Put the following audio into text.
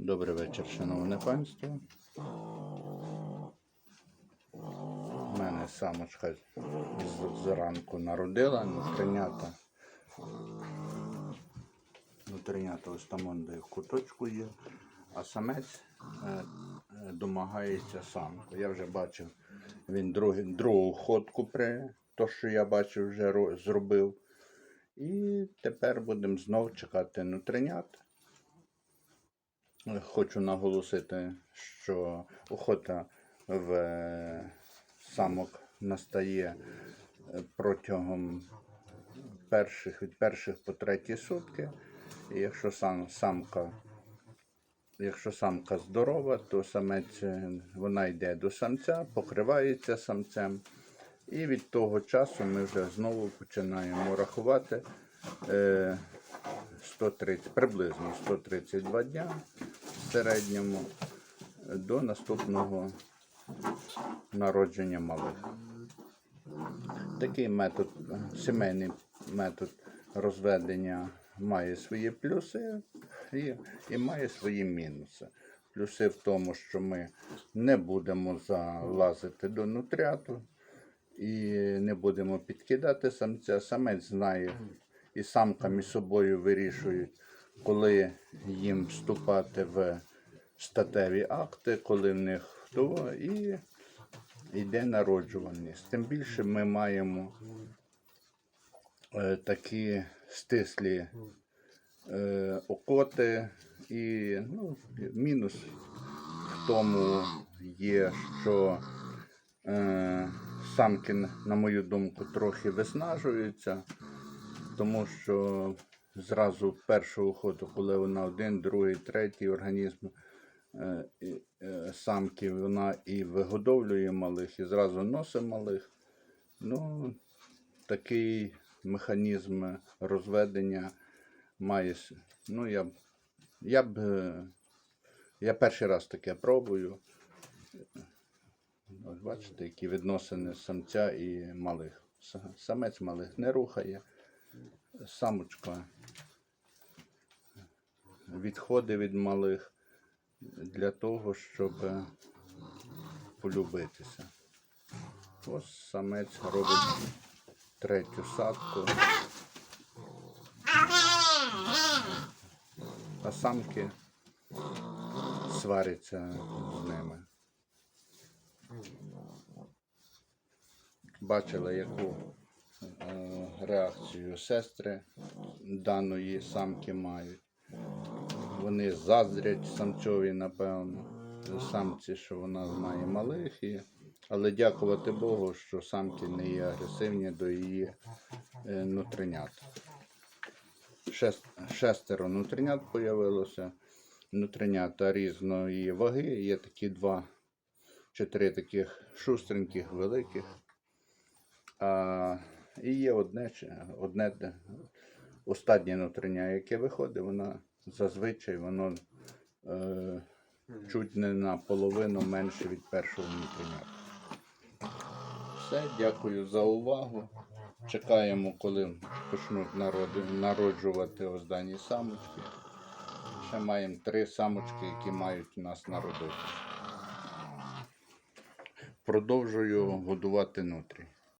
Добрий вечір, шановне панство. У мене самочка зранку народила нутринята. Нутринята ось там де в куточку є, а самець е, е, домагається самку. Я вже бачив, він другий, другу ходку при то, що я бачив, вже зробив. І тепер будемо знов чекати нутринят. Хочу наголосити, що охота в е, самок настає е, протягом перших від перших по треті сутки. І якщо сам, самка, якщо самка здорова, то самець е, вона йде до самця, покривається самцем. І від того часу ми вже знову починаємо рахувати е, 130, приблизно 132 дня середньому до наступного народження малих. Такий метод, е, сімейний метод розведення має свої плюси і, і має свої мінуси. Плюси в тому, що ми не будемо залазити до нутряту і не будемо підкидати самця. Самець знає і самка між собою вирішують, коли їм вступати в статеві акти, коли в них хто, і йде народжуваність. Тим більше ми маємо е, такі стислі е, окоти, і ну, мінус в тому є, що е, самки, на мою думку, трохи виснажуються, тому що зразу в першу охоту, коли вона один, другий, третій організм е, е, самки, вона і вигодовлює малих, і зразу носить малих. Ну, такий механізм розведення має. Ну, я, я б. е, Я перший раз таке пробую. Ось бачите, які відносини самця і малих. Самець малих не рухає. Самочка відходить від малих для того, щоб полюбитися. Ось самець робить третю садку. А самки сваряться з ними. Бачили, яку е, реакцію сестри даної самки мають. Вони заздрять самцьові, напевно, самці, що вона має малих. І... Але дякувати Богу, що самки не є агресивні до її е, нутринят. Шестеро нутринят появилося. Нутринята різної ваги. Є такі два чи три таких шустреньких, великих. А, і є одне, одне останнє нутриня, яке виходить, воно зазвичай воно е, чуть не наполовину менше від першого нутриня. Все, дякую за увагу. Чекаємо, коли почнуть народжувати останні самочки. Ще маємо три самочки, які мають у нас народити. Продовжую годувати нутрі.